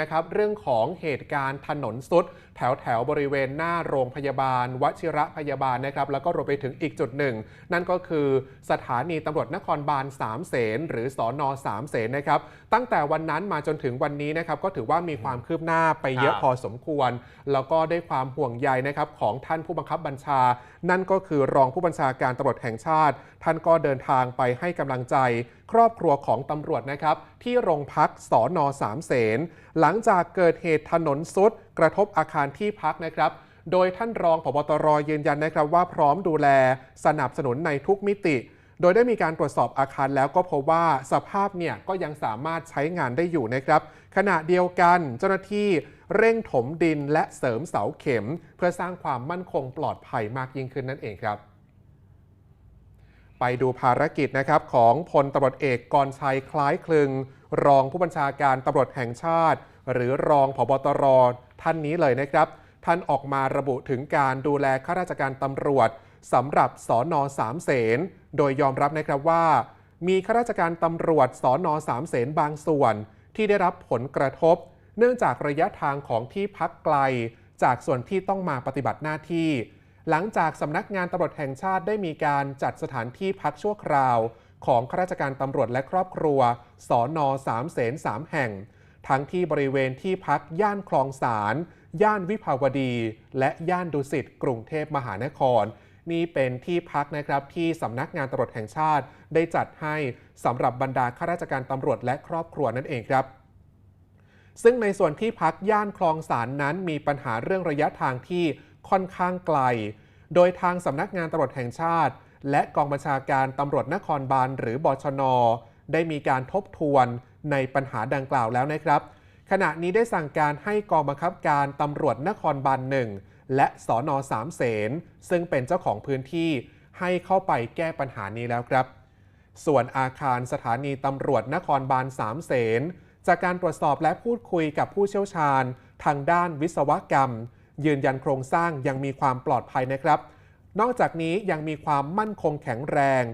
นะครับเรื่องของเหตุการณ์ถนนสุด แถวแถวบริเวณหน้าโรงพยาบาล วชิระพยาบาลนะครับแล้วก็รวมไปถึงอีกจุดหนึ่ง นั่นก็คือสถานีตำรวจนครบาลสามเสนหรือสอนอสามเสนนะครับตั้งแต่วันนั้นมาจนถึงวันนี้นะครับก็ถือว่ามีความคืบหน้าไปเยอะพอสมควร แล้วก็ได้ความห่วงใยนะครับของท่านผู้บังคับบัญชา นั่นก็คือรองผู้บัญชาการตำรวจแห่งชาติ ท่านก็เดินทางไปให้กำลังใจ ครอบครัวของตำรวจนะครับ ที่โรงพักสอนอสามเสนหลังจากเกิดเหตุถนนซุด กระทบอาคารที่พักนะครับโดยท่านรองผบตรยืนยันนะครับว่าพร้อมดูแลสนับสนุนในทุกมิติ โดยได้มีการตรวจสอบอาคารแล้วก็พบว่าสภาพเนี่ยก็ยังสามารถใช้งานได้อยู่นะครับ ขณะเดียวกันเจ้าหน้าที่เร่งถมดินและเสริมเสาเข็ม เพื่อสร้างความมั่นคงปลอดภัยมากยิ่งขึ้นนั่นเองครับ ไปดูภารกิจนะครับของพลตำรวจเอกกรชัยคล้ายคลึง รองผู้บัญชาการตำรวจแห่งชาติ หรือรองผบตรท่านนี้เลยนะครับ ท่านออกมาระบุถึงการดูแลข้าราชการตำรวจสำหรับสอนอสามเสนโดยยอมรับนะครับว่า มีข้าราชการตำรวจสอนอสามเสนบางส่วน ที่ได้รับผลกระทบ เนื่องจากระยะทางของที่พักไกล จากส่วนที่ต้องมาปฏิบัติหน้าที่ หลังจากสำนักงานตำรวจแห่งชาติได้มีการจัดสถานที่พักชั่วคราว ของข้าราชการตำรวจและครอบครัวสอนอสามเสนสามแห่ง ทั้งที่บริเวณที่พักย่านคลองสาร ย่านวิภาวดี และย่านดุสิตกรุงเทพมหานคร นี่เป็นที่พักนะครับที่สำนักงานตำรวจแห่งชาติ ได้จัดให้สำหรับบรรดาข้าราชการตำรวจและครอบครัวนั่นเองครับซึ่งในส่วนที่พักย่านคลองสารนั้นมีปัญหาเรื่องระยะทางที่ ค่อนข้างไกล โดยทางสำนักงานตำรวจแห่งชาติ และกองบัญชาการตำรวจนครบาลหรือบชน ได้มีการทบทวนในปัญหาดังกล่าวแล้วนะครับ ขณะนี้ได้สั่งการให้กองบังคับการตำรวจนครบาลหนึ่งและสอนอสามเสนซึ่งเป็นเจ้าของพื้นที่ให้เข้าไปแก้ปัญหานี้แล้วครับ ส่วนอาคารสถานีตำรวจนครบาลสามเสนจากการตรวจสอบและพูดคุยกับผู้เชี่ยวชาญ ทางด้านวิศวกรรม ยืนยันโครงสร้างยังมีความปลอดภัยนะครับ นอกจากนี้ยังมีความมั่นคงแข็งแรง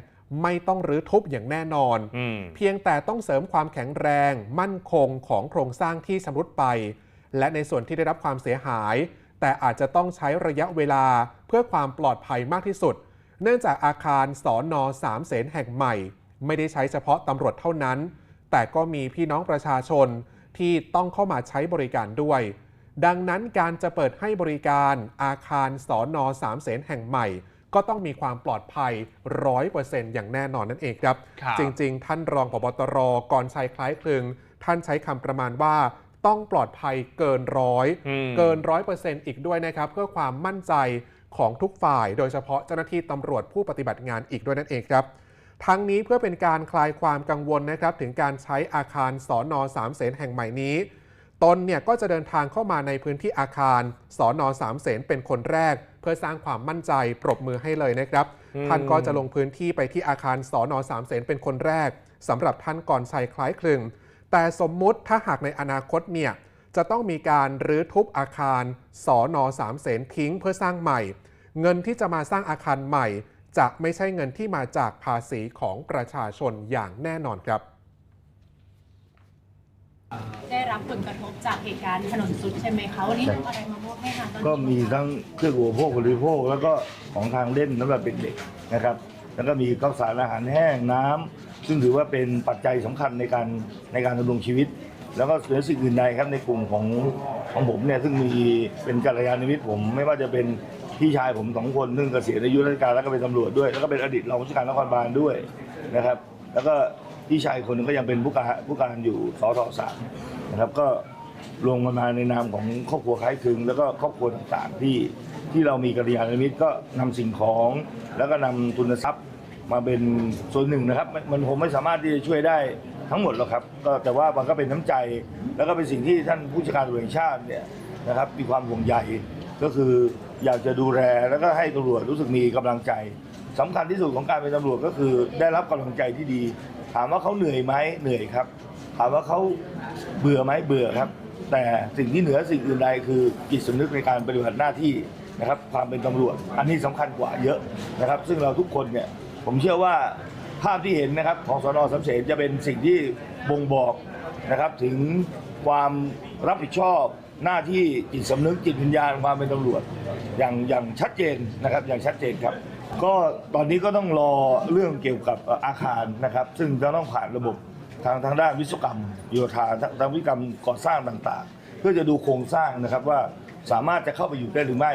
ไม่ต้องรื้อทุบอย่างแน่นอนอืมเพียงแต่ต้องเสริมความแข็งแรง มั่นคงของโครงสร้างที่ชำรุดไป และในส่วนที่ได้รับความเสียหาย แต่อาจจะต้องใช้ระยะเวลาเพื่อความปลอดภัยมากที่สุด เนื่องจากอาคารสอนอสามเสนแห่งใหม่ ไม่ได้ใช้เฉพาะตำรวจเท่านั้น แต่ก็มีพี่น้องประชาชนที่ต้องเข้ามาใช้บริการด้วย ดังนั้นการจะเปิดให้บริการอาคารสอนอสามเสนแห่งใหม่ ก็ต้องมีความปลอดภัย 100%อย่างแน่นอนนั่นเองครับครับจริง ๆ ท่านรองผบตรกรชัยคล้ายคลึง ท่านใช้คำประมาณว่าต้องปลอดภัยเกินร้อยอืมเกินร้อยเปอร์เซ็นต์อีกด้วยนะครับ เพื่อความมั่นใจของทุกฝ่าย โดยเฉพาะเจ้าหน้าที่ตำรวจผู้ปฏิบัติงานอีกด้วยนั่นเองครับ ทั้งนี้เพื่อเป็นการคลายความกังวลนะครับ ถึงการใช้อาคารสอนอสามเสนแห่งใหม่นี้ ตนเนี่ยก็จะเดินทางเข้ามาในพื้นที่อาคารสอนอสามเสนเป็นคนแรก เพื่อสร้างความมั่นใจปรบมือให้เลยนะครับอืมท่านก็จะลงพื้นที่ไปที่อาคารสอนอสามเสนเป็นคนแรกสำหรับท่านก่อนชัยคล้ายคลึง แต่สมมุติถ้าหากในอนาคตเนี่ยจะต้องมีการรื้อทุบอาคารสอนอสามเสนทิ้งเพื่อสร้างใหม่ เงินที่จะมาสร้างอาคารใหม่ จะไม่ใช่เงินที่มาจากภาษีของประชาชนอย่างแน่นอนครับ ได้รับผลกระทบจากเหตุการณ์ถนนสุดใช่ไหมคะวันนี้นำอะไรมามอบให้คะตอนนี้ก็มีทั้งเครื่องอุปโภคบริโภค แล้วก็ของทางเล่นสำหรับเด็กๆนะครับ แล้วก็มีข้าวสารอาหารแห้งน้ำซึ่งถือว่าเป็นปัจจัยสำคัญในการในการดำรงชีวิต แล้วก็เหนือสิ่งอื่นใดครับในกลุ่มของของผมเนี่ยซึ่งมีเป็นกัลยาณมิตรผม ไม่ว่าจะเป็นพี่ชายผมสองคนซึ่งเกษียณอายุราชการแล้วก็เป็นตำรวจด้วย แล้วก็เป็นอดีตรองผู้ว่าการนครบาลด้วยนะครับ แล้วก็พี่ชายคนหนึงก็ยังเป็นผู้การผู้การอยู่สทสามนะครับก็ลงมาในนามของครอบครัวคล้ายคลึง แล้วก็ครอบครัวต่างๆที่ที่เรามีกัลยาณมิตรก็นำสิ่งของ แล้วก็นำทุนทรัพย์มาเป็นส่วนหนึ่งนะครับ มันผมไม่สามารถที่จะช่วยได้ทั้งหมดหรอกครับก็แต่ว่ามันก็เป็นน้ำใจ แล้วก็เป็นสิ่งที่ท่านผู้จัดการตำรวจแห่งชาติเนี่ยนะครับมีความห่วงใยก็คืออยากจะดูแลแล้วก็ให้ตำรวจรู้สึกมีกำลังใจ สำคัญที่สุดของการเป็นตำรวจก็คือได้รับกำลังใจที่ดี ถามว่าเขาเหนื่อยไหมเหนื่อยครับ ถามว่าเขาเบื่อไหมเบื่อครับ แต่สิ่งที่เหนือสิ่งอื่นใดคือจิตสำนึกในการปฏิบัติหน้าที่นะครับ ความเป็นตำรวจ อันนี้สำคัญกว่าเยอะนะครับ ซึ่งเราทุกคนเนี่ยผมเชื่อว่าภาพที่เห็นนะครับของสนสำเสนจะเป็นสิ่งที่บ่งบอกนะครับ ถึงความรับผิดชอบหน้าที่จิตสำนึกจิตวิญญาณความเป็นตำรวจ อย่างอย่างชัดเจนนะครับอย่างชัดเจนครับ ก็ตอนนี้ก็ต้องรอเรื่องเกี่ยวกับอาคารนะครับ ซึ่งจะต้องผ่านระบบทางทางด้านวิศวกรรมโยธาทางวิศวกรรมก่อสร้างต่างๆ เพื่อจะดูโครงสร้างนะครับว่าสามารถจะเข้าไปอยู่ได้หรือไม่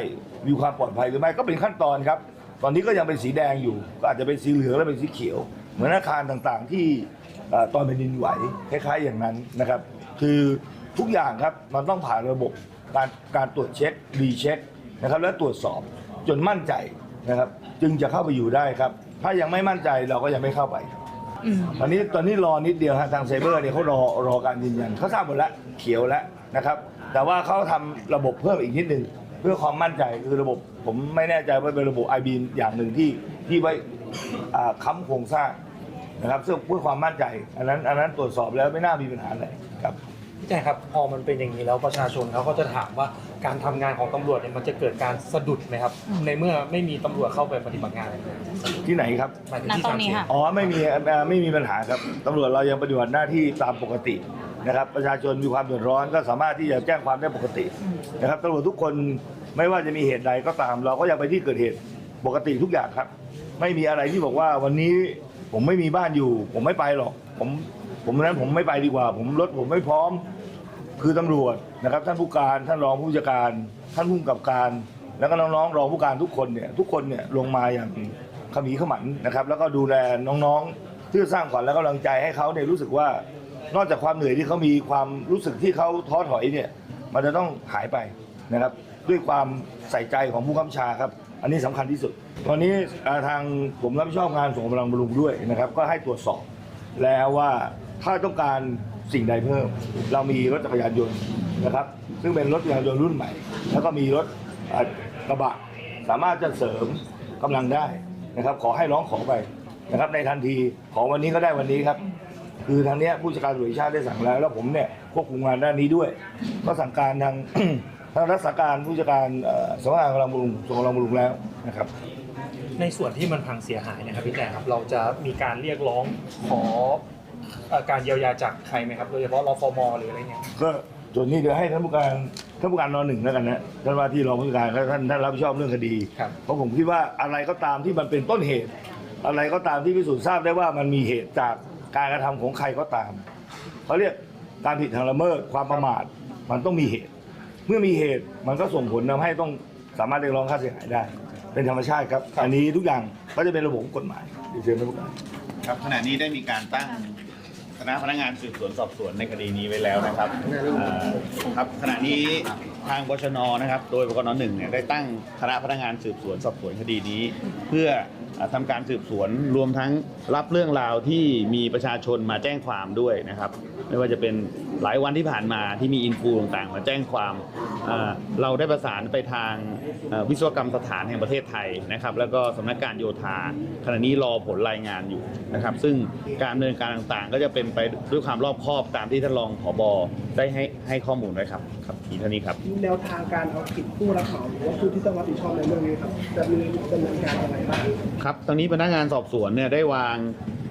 มีความปลอดภัยหรือไม่ก็เป็นขั้นตอนครับ ตอนนี้ก็ยังเป็นสีแดงอยู่ ก็อาจจะเป็นสีเหลืองและเป็นสีเขียว เหมือนอาคารต่างๆ ที่ตอนเป็นดินไหวคล้ายๆอย่างนั้นนะครับ คือทุกอย่างครับมันต้องผ่านระบบการการตรวจเช็ครีเช็คนะครับและตรวจสอบจนมั่นใจ นะครับ จึงจะเข้าไปอยู่ได้ครับ ถ้ายังไม่มั่นใจเราก็ยังไม่เข้าไปตอนนี้ตอนนี้รอนิดเดียวฮะทางไซเบอร์เนี่ยเขารอรอการยืนยันเขาทราบหมดแล้วเขียวแล้วนะครับ แต่ว่าเขาทำระบบเพิ่มอีกนิดนึงเพื่อความมั่นใจคือระบบผมไม่แน่ใจว่าเป็นระบบ i b บีอย่างหนึ่งที่ที่ไว้อ่าค้ำโครงสร้างนะครับเพื่อเพื่อความมั่นใจ อันนั้นอันนั้นตรวจสอบแล้วไม่น่ามีปัญหาอะไรครับ พี่แจ้ครับพอมันเป็นอย่างนี้แล้วประชาชนเขาก็จะถามว่าการทำงานของตำรวจเนี่ยมันจะเกิดการสะดุดไหมครับ ในเมื่อไม่มีตำรวจเข้าไปปฏิบัติงานที่ไหนครับ หมายถึงณที่ตรสางมนี้เสียค่ะ อ๋อไม่มีเอ่อไม่มีปัญหาครับตำรวจเรายังปฏิบัติหน้าที่ตามปกตินะครับ ประชาชนมีความเดือดร้อนก็สามารถที่จะแจ้งความได้ปกตินะครับตำรวจทุกคนไม่ว่าจะมีเหตุใดก็ตาม เราก็ยังไปที่เกิดเหตุปกติทุกอย่างครับ ไม่มีอะไรที่บอกว่าวันนี้ผมไม่มีบ้านอยู่ ผมไม่ไปหรอก ผมผมนั้นผมไม่ไปดีกว่า ผมรถผมไม่พร้อม คือตำรวจนะครับท่านผู้การท่านรองผู้จัดการ ท่านผู้กำกับการ แล้วก็น้องๆรองผู้การทุกคนเนี่ยทุกคนเนี่ยลงมาอย่างขมีขมันนะครับ แล้วก็ดูแลน้องๆเพื่อสร้างขวัญและกำลังใจให้เขาเนี่ยรู้สึกว่านอกจากความเหนื่อยที่เขามีความรู้สึกที่เขาท้อถอยเนี่ยมันจะต้องหายไปนะครับ ด้วยความใส่ใจของผู้กำกับชาครับ อันนี้สำคัญที่สุด ตอนนี้ทางผมรับผิดชอบงานส่งกำลังบำรุงด้วยนะครับ ก็ให้ตรวจสอบแล้วว่าถ้าต้องการ สิ่งใดเพิ่ม เรามีรถจักรยานยนต์นะครับ ซึ่งเป็นรถจักรยานยนต์รุ่นใหม่ แล้วก็มีรถกระบะสามารถจะเสริมกำลังได้นะครับ ขอให้ร้องขอไปนะครับ ในทันทีขอวันนี้ก็ได้วันนี้ครับ คือทางเนี้ยผู้จัดการตำรวจชาติได้สั่งแล้ว แล้วผมเนี่ยควบคุมงานด้านนี้ด้วย ก็สั่งการทางทางรักษาการผู้จัดการเอ่อสำนักงานกำลังบำรุงส่งกำลังบำรุงแล้วนะครับ ในส่วนที่มันพังเสียหายนะครับพี่แจ้ครับเราจะมีการเรียกร้องขอ เอ่อการเยียวยาจากใครไหมครับโดยเฉพาะรฟมหรืออะไรเงี้ยก็ส่วนนี้เดี๋ยวให้ท่านผู้การท่านผู้การนอนหนึ่งแล้วกันนะท่านว่าที่รองผู้การท่านท่านรับผิดชอบเรื่องคดี ครับเพราะผมคิดว่าอะไรก็ตามที่มันเป็นต้นเหตุ อะไรก็ตามที่พิสูจน์ทราบได้ว่ามันมีเหตุจากการกระทำของใครก็ตามเขาเรียกการผิดทางละเมิดความประมาทมันต้องมีเหตุ เมื่อมีเหตุมันก็ส่งผลทำให้ต้องสามารถเรียกร้องค่าเสียหายได้ เป็นธรรมชาติครับอันนี้ทุกอย่างก็จะเป็นระบบของกฎหมายเดี๋ยวเชิญท่านผู้การ ครับขณะนี้ได้มีการตั้ง คณะพนักงานสืบสวนสอบสวนในคดีนี้ไว้แล้วนะครับเอ่อครับขณะนี้ทางบชนนะครับ โดยบกนหนึ่งเนี่ยได้ตั้งคณะพนักงานสืบสวนสอบสวนคดีนี้ เพื่อเอ่อ ทำการสืบสวนรวมทั้งรับเรื่องราวที่มีประชาชนมาแจ้งความด้วยนะครับ ไม่ว่าจะเป็นหลายวันที่ผ่านมาที่มีอินฟูต่างๆ มาแจ้งความเราได้ประสานไปทางวิศวกรรมสถานแห่งประเทศไทยนะครับ แล้วก็สำนักการโยธาขณะนี้รอผลรายงานอยู่นะครับ ซึ่งการดำเนินการต่างๆ ก็จะเป็นไปด้วยความรอบคอบตามที่ท่านรองผบได้ให้ให้ข้อมูลไว้ครับครับทีท่านี้ครับแนวทางการเอาผิดผู้รับเหมาหรือว่าผู้ที่ต้องรับผิดชอบในเรื่องนี้ครับจะมีดำเนินการอย่างไรบ้างครับตอนนี้พนักงานสอบสวนเนี่ยได้วาง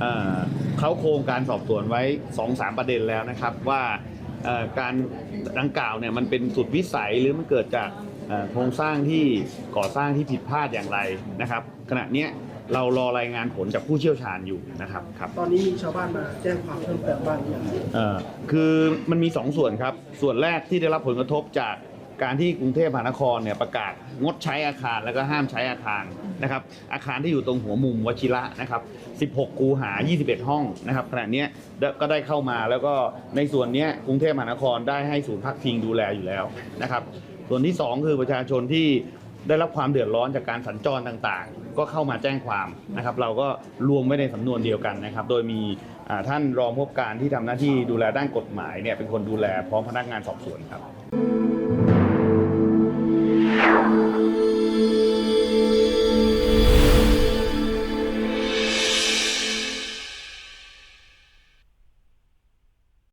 เอ่อเขาโครงการสอบสวนไว้2-3ประเด็นแล้วนะครับ ว่าเอ่อการดังกล่าวเนี่ยมันเป็นสุดวิสัยหรือมันเกิดจากเอ่อโครงสร้างที่ก่อสร้างที่ผิดพลาดอย่างไรนะครับ ขณะเนี้ยเรารอรายงานผลจากผู้เชี่ยวชาญอยู่นะครับครับตอนนี้มีชาวบ้านมาแจ้งความเพิ่มเติมบ้างหรือยังครับเอ่อคือมันมี2ส่วนครับ ส่วนแรกที่ได้รับผลกระทบจาก การที่กรุงเทพมหานครเนี่ยประกาศงดใช้อาคารแล้วก็ห้ามใช้อาคารนะครับอาคารที่อยู่ตรงหัวมุมวชิระนะครับ 16 คูหา 21 ห้องนะครับขณะนี้ก็ได้เข้ามาแล้วก็ในส่วนนี้กรุงเทพมหานครได้ให้ศูนย์พักพิงดูแลอยู่แล้วนะครับส่วนที่ 2 คือประชาชนที่ได้รับความเดือดร้อนจากการสัญจรต่างๆ ก็เข้ามาแจ้งความนะครับ เราก็รวมไว้ในสำนวนเดียวกันนะครับ โดยมีท่านรองผู้การที่ทำหน้าที่ดูแลด้านกฎหมายเนี่ยเป็นคนดูแลพร้อมพนักงานสอบสวนครับ